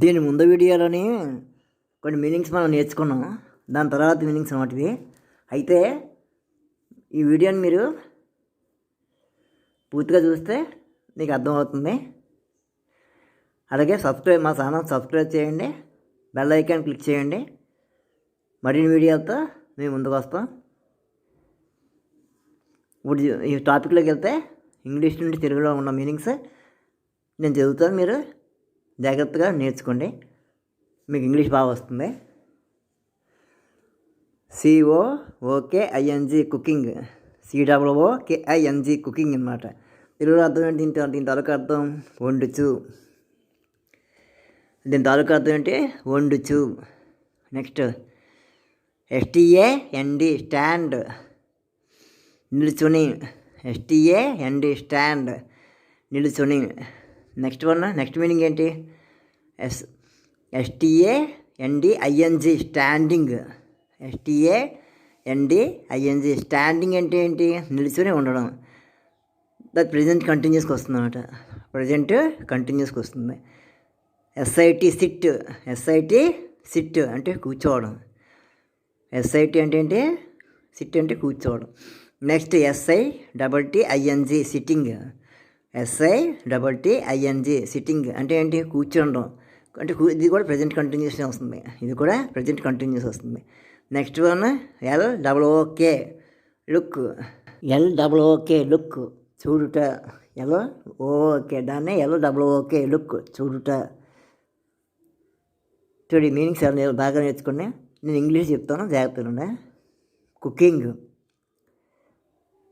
దీని ముందు వీడియోలోని కొన్ని మీనింగ్స్ మనం నేర్చుకున్నాం దాని తర్వాత మీనింగ్స్ వాటివి అయితే ఈ వీడియోని మీరు పూర్తిగా చూస్తే మీకు అర్థమవుతుంది. అలాగే సబ్స్క్రైబ్ మా ఛానల్ సబ్స్క్రైబ్ చేయండి. బెల్ ఐకాన్ క్లిక్ చేయండి. మరిన్ని వీడియోలతో మేము ముందుకు వస్తాం. ఇప్పుడు ఈ టాపిక్లోకి వెళ్తే ఇంగ్లీష్ నుండి తెలుగులో ఉన్న మీనింగ్స్ నేను చదువుతాను. మీరు జాగ్రత్తగా నేర్చుకోండి. మీకు ఇంగ్లీష్ బాగా వస్తుంది. C O O K I N G cooking C double O K I N G cooking అనమాట తెలుగులో అర్థం ఏంటి? దీని దీని తాలూకా అర్థం వండుచు. దీని తాలూకా అర్థం ఏంటి? వండుచు. Next S T A N D stand నిలుచుని. S T A N D stand నిలుచుని. నెక్స్ట్ వన్ నెక్స్ట్ మీనింగ్ ఏంటి? S S T A N D I N G standing. S T A N D I N G standing అంటే ఏంటి? నిలుచుని ఉండడం. That present కంటిన్యూస్కి వస్తుంది అనమాట present కంటిన్యూస్కి వస్తుంది. ఎస్ఐటి సిట్ ఎస్ఐటి సిట్ అంటే కూర్చోవడం. ఎస్ఐటి అంటే ఏంటి? సిట్ అంటే కూర్చోవడం. Next S I double T I N G sitting S I double T I N G sitting అంటే ఏంటి? కూర్చోండం అంటే ఇది కూడా ప్రజెంట్ కంటిన్యూస్నే వస్తుంది. ఇది కూడా ప్రజెంట్ కంటిన్యూస్ వస్తుంది. Next one L double O K look L double O K look చూడుట L O K దాన్నే L double O K look చూడుట. చూడు మీనింగ్ మీనింగ్స్ నేను బాగా నేర్చుకున్నా నేను ఇంగ్లీష్ చెప్తాను జాగ్రత్తగా cooking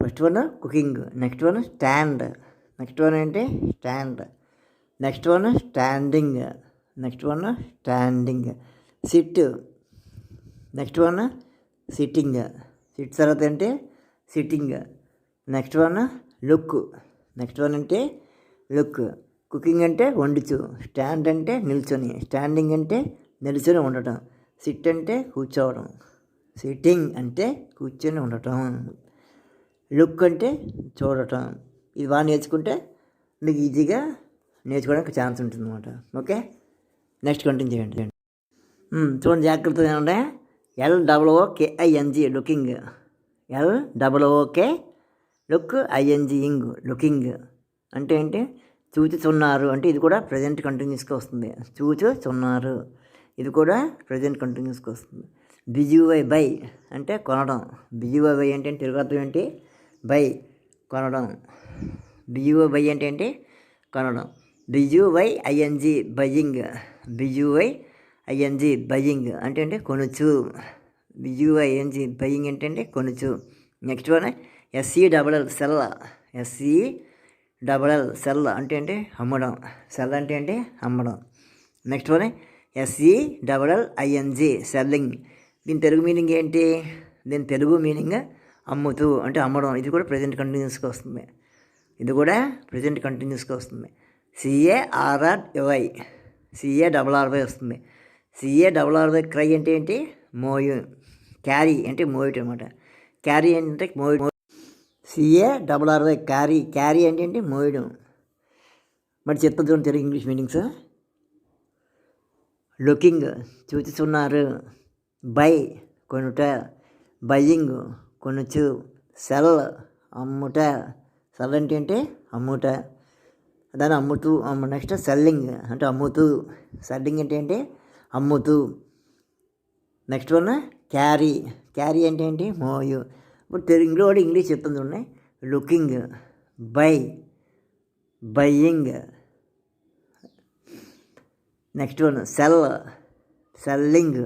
first one cooking next one stand next one ఏంటి? Stand next one standing next one standing. Sit. Next one sitting. Sit తర్వాత అంటే sitting. Next one look. Next one అంటే లుక్. కుకింగ్ అంటే వండుచు. స్టాండ్ అంటే నిల్చొని. స్టాండింగ్ అంటే నిల్చొని ఉండటం. సిట్ అంటే కూర్చోవడం. సిట్టింగ్ అంటే కూర్చొని ఉండటం. లుక్ అంటే చూడటం. ఇది బాగా నేర్చుకుంటే మీకు ఈజీగా నేర్చుకోవడానికి ఛాన్స్ ఉంటుంది అనమాట ఓకే? నెక్స్ట్ కంటిన్యూ చేయండి చూడండి జాగ్రత్తగా ఏమంటే L double O K I N G looking L double O K look I N G ing looking అంటే ఏంటి? చూచుతున్నారు అంటే ఇది కూడా ప్రజెంట్ కంటిన్యూస్గా వస్తుంది. చూచుతున్నారు ఇది కూడా ప్రజెంట్ కంటిన్యూస్గా వస్తుంది. బిజువై బై అంటే కొనడం. బిజువై బై అంటే తెలుగు అర్థం ఏంటి? బై కొనడం. బిజువై బై అంటే ఏంటి? కొనడం. B U Y I N G buying B U Y I N G buying అంటే ఏంటి కొనుచు. B U Y I N G buying ఏంటంటే కొనుచు. Next one S E double L sell S E double L sell అంటే అంటే అమ్మడం. Sell అంటే ఏంటి అమ్మడం. Next one S E double L I N G selling. దీని తెలుగు మీనింగ్ ఏంటి? దీని తెలుగు మీనింగ్ అమ్ముతూ అంటే అమ్మడం. ఇది కూడా ప్రజెంట్ కంటిన్యూస్గా వస్తుంది. ఇది కూడా ప్రజెంట్ కంటిన్యూస్గా వస్తుంది. C A R R Y C A double R Y వస్తుంది. C A double R Y cry అంటే ఏంటి? మోయు క్యారీ అంటే మోయిట్ అనమాట. క్యారీ అంటే Moi C A double R Y carry carry అంటే ఏంటి? మోయడం. మరి చెప్తాను చూడండి తెలుగు ఇంగ్లీష్ మీనింగ్స్. లుకింగ్ చూచుచున్నారు బై కొనుట బయ్యింగ్ కొనుచు సెల్ అమ్ముట. సెల్ అంటే ఏంటి? అమ్ముట. దాన్ని అమ్ముతూ నెక్స్ట్ సెల్లింగ్ అంటే అమ్ముతూ. సెల్లింగ్ అంటే ఏంటి? అమ్ముతూ. నెక్స్ట్ వన్ క్యారీ క్యారీ అంటే ఏంటి? మోయు. ఇప్పుడు తెలుగులో కూడా ఇంగ్లీష్ చెప్తుంది ఉన్నాయి looking buy buying next one sell selling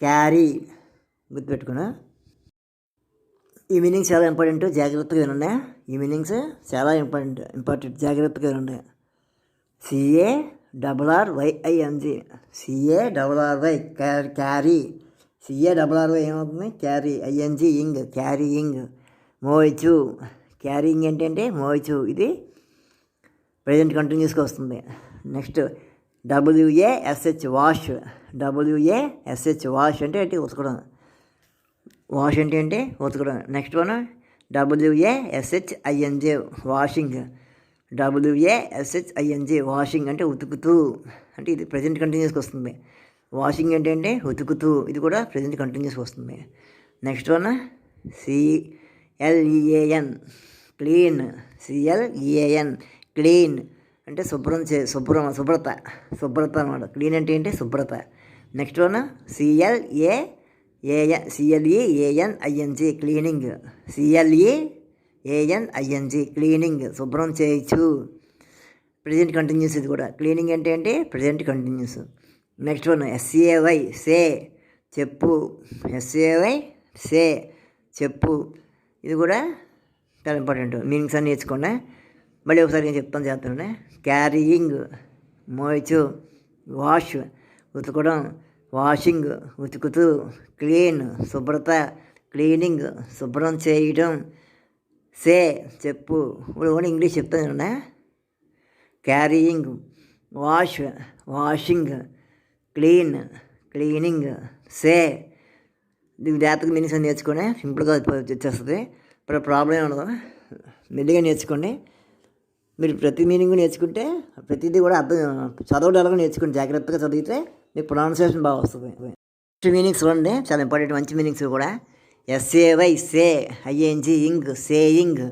carry గుర్తుపెట్టుకున్నా? ఈ మీనింగ్స్ చాలా ఇంపార్టెంట్ జాగ్రత్తగా వినండి. ఈ మీనింగ్స్ చాలా ఇంపార్టెంట్ ఇంపార్టెంట్ జాగ్రత్తగా వినండి. CA double are వైఐఎన్జి CA double are why carry CA double are why ఏమవుతుంది? క్యారీ ఐఎన్జి ఇంగ్ క్యారీయింగ్ మోయిచు క్యారీయింగ్ ఏంటంటే మోయిచు ఇది ప్రజెంట్ కంటిన్యూస్గా వస్తుంది. నెక్స్ట్ డబ్ల్యూఏఎస్హెచ్ వాష్ డబ్ల్యూఏఎస్హెచ్ వాష్ అంటే ఉతకడం. వాష్ అంటే ఉతకడం. నెక్స్ట్ వన్ డబ్ల్యూఏఎస్హెచ్ఐఎన్జే వాషింగ్ డబ్ల్యూఏఎస్హెచ్ఐఎన్జే వాషింగ్ అంటే ఉతుకుతూ. అంటే ఇది ప్రజెంట్ కంటిన్యూస్కి వస్తుంది. వాషింగ్ ఏంటంటే అంటే ఉతుకుతూ. ఇది కూడా ప్రజెంట్ కంటిన్యూస్కి వస్తుంది. Next one C L E A N clean C L E A N clean అంటే శుభ్రం చే శుభ్రం శుభ్రత. శుభ్రత అనమాట క్లీన్ అంటే ఏంటి? శుభ్రత. Next one C L A A N C L E A N I N G cleaning C L E A N I N G cleaning శుభ్రం చేయొచ్చు ప్రజెంట్ కంటిన్యూస్ ఇది కూడా. క్లీనింగ్ అంటే ఏంటి? Present continuous next one S A Y say చెప్పు. S A Y say చెప్పు. ఇది కూడా చాలా ఇంపార్టెంట్ మీనింగ్స్ అన్నీ నేర్చుకున్నా మళ్ళీ ఒకసారి నేను చెప్తాను చేస్తాను క్యారీయింగ్ మోయచు. వాష్ ఉతకడం. వాషింగ్ ఉతుకుతూ క్లీన్ శుభ్రత క్లీనింగ్ శుభ్రం చేయడం. సే చెప్పు. ఇప్పుడు కూడా ఇంగ్లీష్ చెప్తాను carrying wash washing clean cleaning. Say. దీని జాతకు మీనింగ్స్ నేర్చుకునే సింపుల్గా వచ్చేస్తుంది. ఇప్పుడు ప్రాబ్లం ఉండదు మెల్లిగా నేర్చుకోండి. మీరు ప్రతి మీనింగ్ నేర్చుకుంటే ప్రతిదీ కూడా అర్థం చదవడం ఎలాగో నేర్చుకోండి జాగ్రత్తగా చదివితే మీకు ప్రొనౌన్సియేషన్ బాగా వస్తుంది. నెక్స్ట్ మీనింగ్స్ చూడండి చాలా ఇంపార్టెంట్ మంచి మీనింగ్స్ కూడా. S A Y say I N G ing saying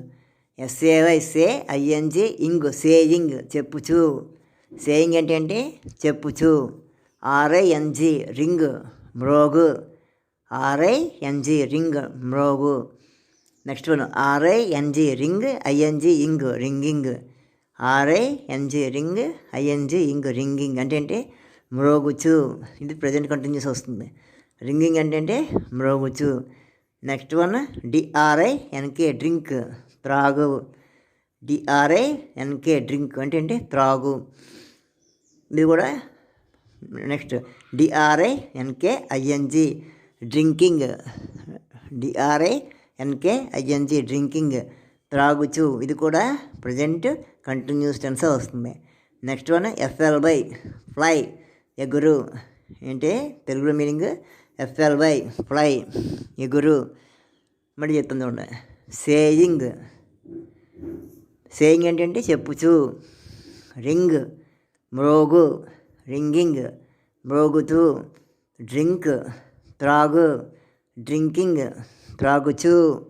S A Y say I N G ing saying చెప్పుచు. సేయింగ్ అంటే ఏంటి? చెప్పుచు. R I N G ring మ్రోగు. R I N G ring మ్రోగు. Next one R I N G ring I N G ing ringing R I N G ring I N G ing ringing అంటే ఏంటి? మ్రోగుచు. ఇది present continuous వస్తుంది. Ringing అంటే అంటే మ్రోగుచు. Next one D R I N K drink త్రాగు. D R I N K drink అంటే ఏంటి? త్రాగు. ఇది కూడా next D R I N K I N G drinking D R I N K I N G drinking త్రాగుచు ఇది కూడా present continuous tense వస్తుంది. Next one F L Y fly ఎగురు ఏంటి? తెలుగులో మీనింగ్ ఎఫ్ఎల్ బై ఫ్లై ఎగురు మరి చెప్తుంది చూడండి. సేయింగ్ సేయింగ్ ఏంటంటే చెప్పుచు. రింగ్ మ్రోగు. రింగింగ్ మ్రోగుతూ. డ్రింక్ త్రాగు. డ్రింకింగ్ త్రాగుచు.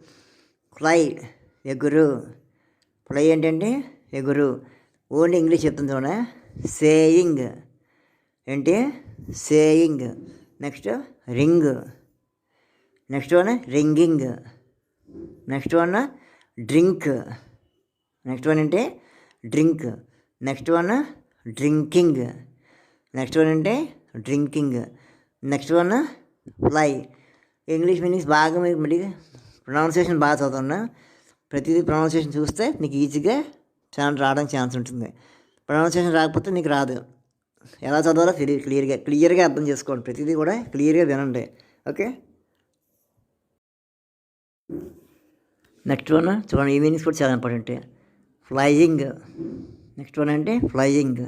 ఫ్లై ఎగురు. ఫ్లై ఏంటంటే ఎగురు. ఓన్లీ ఇంగ్లీష్ చెప్తుంది సేయింగ్. ఏంటి? Saying. Next ring. Next one ringing. Next one drink. Next one అంటే drink. Next one drinking. Next one అంటే drinking. Next one fly English meanings బాగా మీకు మళ్ళీ ప్రొనౌన్సియేషన్ బాగా చదువుతున్నా. ప్రతిదీ ప్రొనౌన్సియేషన్ చూస్తే నీకు ఈజీగా ఛానల్ రావడానికి ఛాన్స్ ఉంటుంది. ప్రొనౌన్సియేషన్ రాకపోతే నీకు రాదు. ఎలా చదవాలో క్లియర్ క్లియర్గా క్లియర్గా అర్థం చేసుకోండి. ప్రతిదీ కూడా క్లియర్గా వినండి. ఓకే నెక్స్ట్ వన్ చూడండి ఈ మీనింగ్స్ కూడా చాలా ఇంపార్టెంట్ ఫ్లయింగ్ నెక్స్ట్ వన్ అంటే flying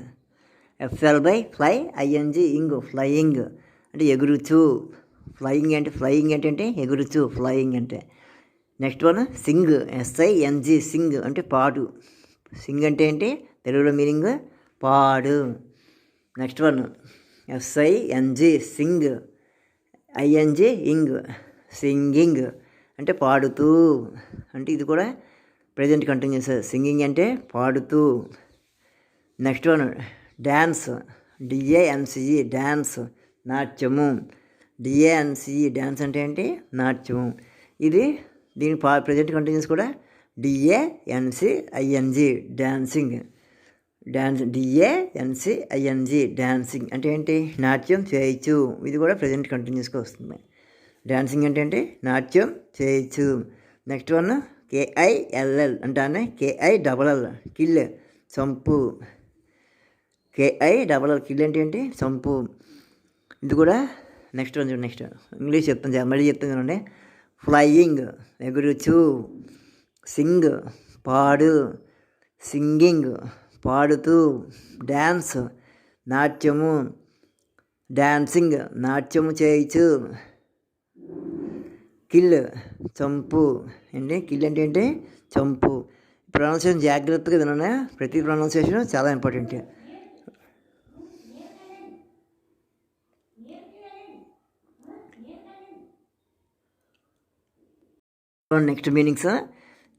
F L Y fly I N G ing flying అంటే ఎగురుచు. ఫ్లయింగ్ అంటే ఫ్లయింగ్ ఏంటంటే ఎగురుచు ఫ్లయింగ్ అంటే. Next one sing S I N G sing అంటే పాడు. సింగ్ అంటే ఏంటి? తెలుగులో మీనింగ్ పాడు. Next one S I N G sing I N G ing singing అంటే పాడుతూ. అంటే ఇది కూడా ప్రజెంట్ కంటిన్యూస్ సింగింగ్ అంటే పాడుతూ. Next one dance D A N C E dance నాట్యము. D A N C E dance అంటే ఏంటి? నాట్యము. ఇది దీని పా ప్రజెంట్ కంటిన్యూస్ కూడా D A N C I N G dancing dance D A N C I N G dancing అంటే ఏంటి? నాట్యం చేయొచ్చు ఇది కూడా ప్రజెంట్ కంటిన్యూస్గా వస్తుంది. డ్యాన్సింగ్ అంటే ఏంటి? నాట్యం చేయొచ్చు next one K I L L అంటే K I double L kill చంపు K I double L kill అంటే ఏంటి? చంపు ఇది కూడా నెక్స్ట్ వన్ నెక్స్ట్ ఇంగ్లీష్ చెప్తాను మళ్ళీ చెప్తాను చూడండి. ఫ్లయింగ్ ఎగురుచు సింగ్ పాడు సింగింగ్ పాడుతూ డ్యాన్స్ నాట్యము డ్యాన్సింగ్ నాట్యము చేయొచ్చు కిల్ చంపు ఏంటి? కిల్ అంటే ఏంటి? చంపు ప్రొనౌన్సియేషన్ జాగ్రత్తగా తిననే ప్రతి ప్రొనౌన్సియేషన్ చాలా important next meanings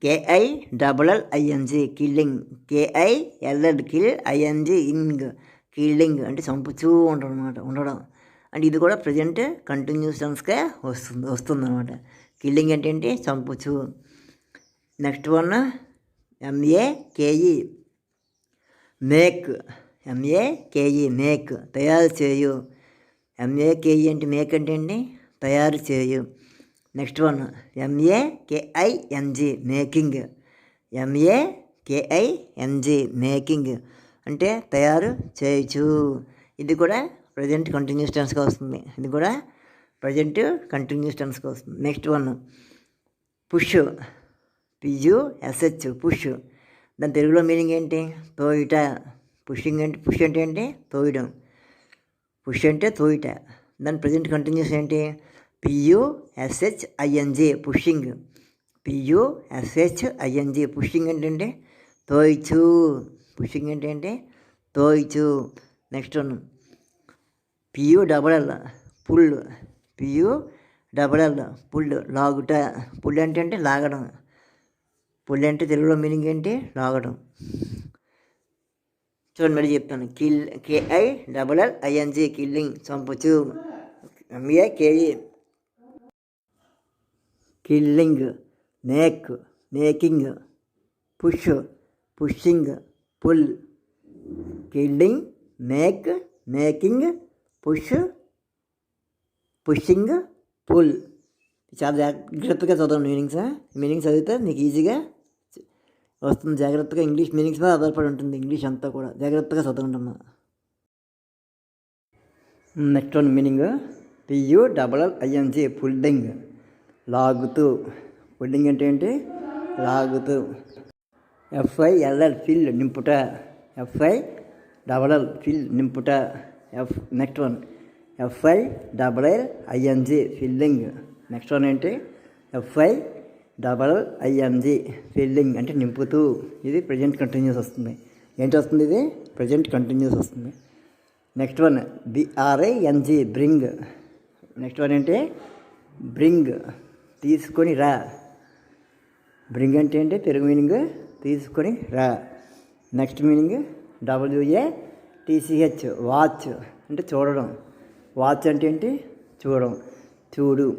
K I double L I N G killing K I L L kill I N G ing killing అంటే చంపుచూ ఉండడం అనమాట ఉండడం. అంటే ఇది కూడా ప్రజెంట్ కంటిన్యూస్ టెన్స్గా వస్తుంది వస్తుందన్నమాట. కిల్లింగ్ అంటే ఏంటి? చంపుచు. Next one M A K E make M A K E make తయారు చేయు. ఎంఏ కేఈ అంటే మేక్ అంటే ఏంటి? తయారు చేయు. Next one M A K I N G making M A K I N G making అంటే తయారు చేయొచ్చు. ఇది కూడా ప్రజెంట్ కంటిన్యూస్ టెన్స్గా వస్తుంది. ఇది కూడా ప్రజెంట్ కంటిన్యూస్ టెన్స్గా వస్తుంది. Next one push P U S H push దాని తెలుగులో మీనింగ్ ఏంటి? తోయిట. పుషింగ్ అంటే పుష్ అంటే ఏంటి? తోయడం. పుష్ అంటే తోయిట. దాని ప్రజెంట్ కంటిన్యూస్ ఏంటి? పియుఎస్హెచ్ఐఎన్జి SH ING pushing పియుఎస్హెచ్ఐఎన్జి SH ING pushing ఏంటంటే తోయిచు పుషింగ్ ఏంటంటే తోయిచు next one PU double L pull PU double L pull లాగుట పుల్ అంటే అంటే లాగడం పుల్ అంటే తెలుగులో మీనింగ్ ఏంటి లాగడం చూడండి మళ్ళీ చెప్తాను kill K I double L I N G killing చంపచ్చు M A K E killing make making push pushing pull. Killing make making push pushing pull. చాలా జాగ్రత్తగా చదవండి మీనింగ్స్. మీనింగ్స్ చదివితే నీకు ఈజీగా వస్తుంది. జాగ్రత్తగా ఇంగ్లీష్ మీనింగ్స్ మీద ఆధారపడి ఉంటుంది ఇంగ్లీష్ అంతా కూడా. జాగ్రత్తగా చదవండి అమ్మా. Next one meaning. P U double I N G pulling. లాగుతూ. పుడ్డింగ్ అంటే ఏంటి? లాగుతూ. F I L L fill నింపుట. F I double L fill నింపుట. F next one F I double L I N G filling next one ఏంటి? F I double I N G filling అంటే నింపుతూ. ఇది present continuous వస్తుంది. ఏంటి వస్తుంది ఇది? Present continuous వస్తుంది. Next one B R I N G bring next one ఏంటి? బ్రింగ్ తీసుకొని రా. బ్రింగ్ అంటే ఏంటి? తెలుగు మీనింగ్ తీసుకొని రా. Next meaning W A T C H watch అంటే చూడడం. వాచ్ అంటే ఏంటి? చూడడం. చూడు.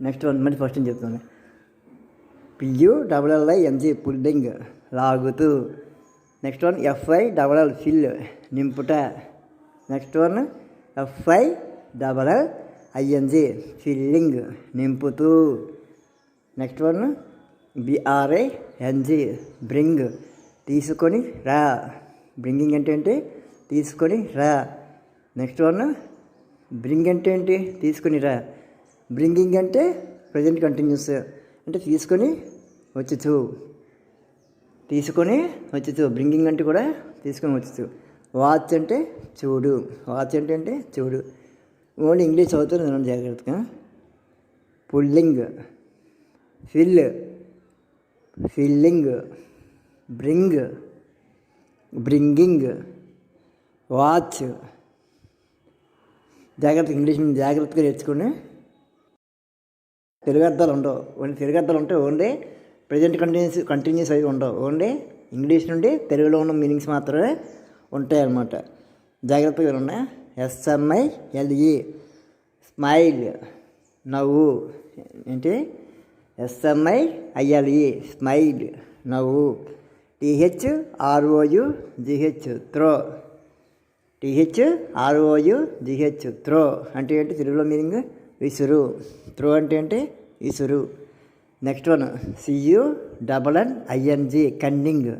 నెక్స్ట్ వన్ మరి ఫస్ట్ చెప్తాను. P U double L I N G pulling లాగుతూ. Next one F I double L fill నింపుట. Next one F I double L I N G filling నింపుతూ. Next one B R I N G bring తీసుకొని రా. Bringing అంటే ఏంటి? తీసుకొని రా. Next one bring అంటే ఏంటి? తీసుకొని రా. బ్రింగింగ్ అంటే ప్రజెంట్ కంటిన్యూస్ అంటే తీసుకొని వచ్చుచు. తీసుకొని వచ్చుచు. బ్రింగింగ్ అంటే కూడా తీసుకొని వచ్చుచు. వాచ్ అంటే చూడు. వాచ్ అంటే అంటే చూడు. ఓన్లీ ఇంగ్లీష్ చదువుతారు జాగ్రత్తగా. Pulling fill filling bring bringing watch. జాగ్రత్త ఇంగ్లీష్ జాగ్రత్తగా నేర్చుకుని తెలుగు అర్థాలు ఉండవు. ఓన్లీ తెలుగు అర్థాలు ఉంటే ఓన్లీ ప్రజెంట్ కంటిన్యూస్ కంటిన్యూస్ అవి ఉండవు. ఓన్లీ ఇంగ్లీష్ నుండి తెలుగులో ఉన్న మీనింగ్స్ మాత్రమే ఉంటాయి అన్నమాట జాగ్రత్తగా ఉన్న ఎస్ఎంఐ ఎల్ఈ స్మైల్ నవ్వు. ఏంటి? S M I I L E smile నవ్వు T H R O U G H throw. T H R O U G H throw అంటే ఏంటి? తెలుగులో మీనింగ్ విసురు. త్రో అంటే ఏంటి? విసురు. Next one C U double N I N G cunning.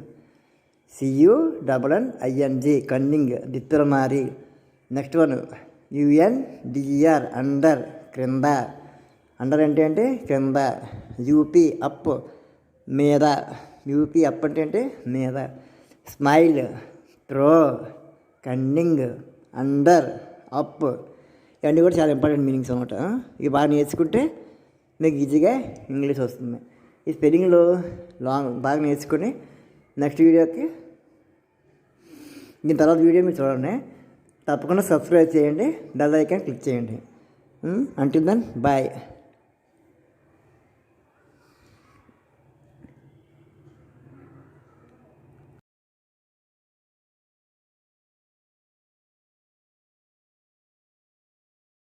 C U double N I N G cunning దిత్తులమారి. Next one U N D R under క్రింద. Under అంటే అంటే కింద యూపీ అప్ మీద యూపీ అప్ అంటే అంటే మీద. Smile throw cunning under up. ఇవన్నీ కూడా చాలా ఇంపార్టెంట్ మీనింగ్స్ అనమాట ఇవి బాగా నేర్చుకుంటే మీకు ఈజీగా ఇంగ్లీష్ వస్తుంది. ఈ స్పెల్లింగ్లో లాంగ్ బాగా నేర్చుకొని నెక్స్ట్ వీడియోకి దీని తర్వాత వీడియో మీరు చూడండి. తప్పకుండా సబ్స్క్రైబ్ చేయండి. బెల్ ఐకాన్ క్లిక్ చేయండి. Until then bye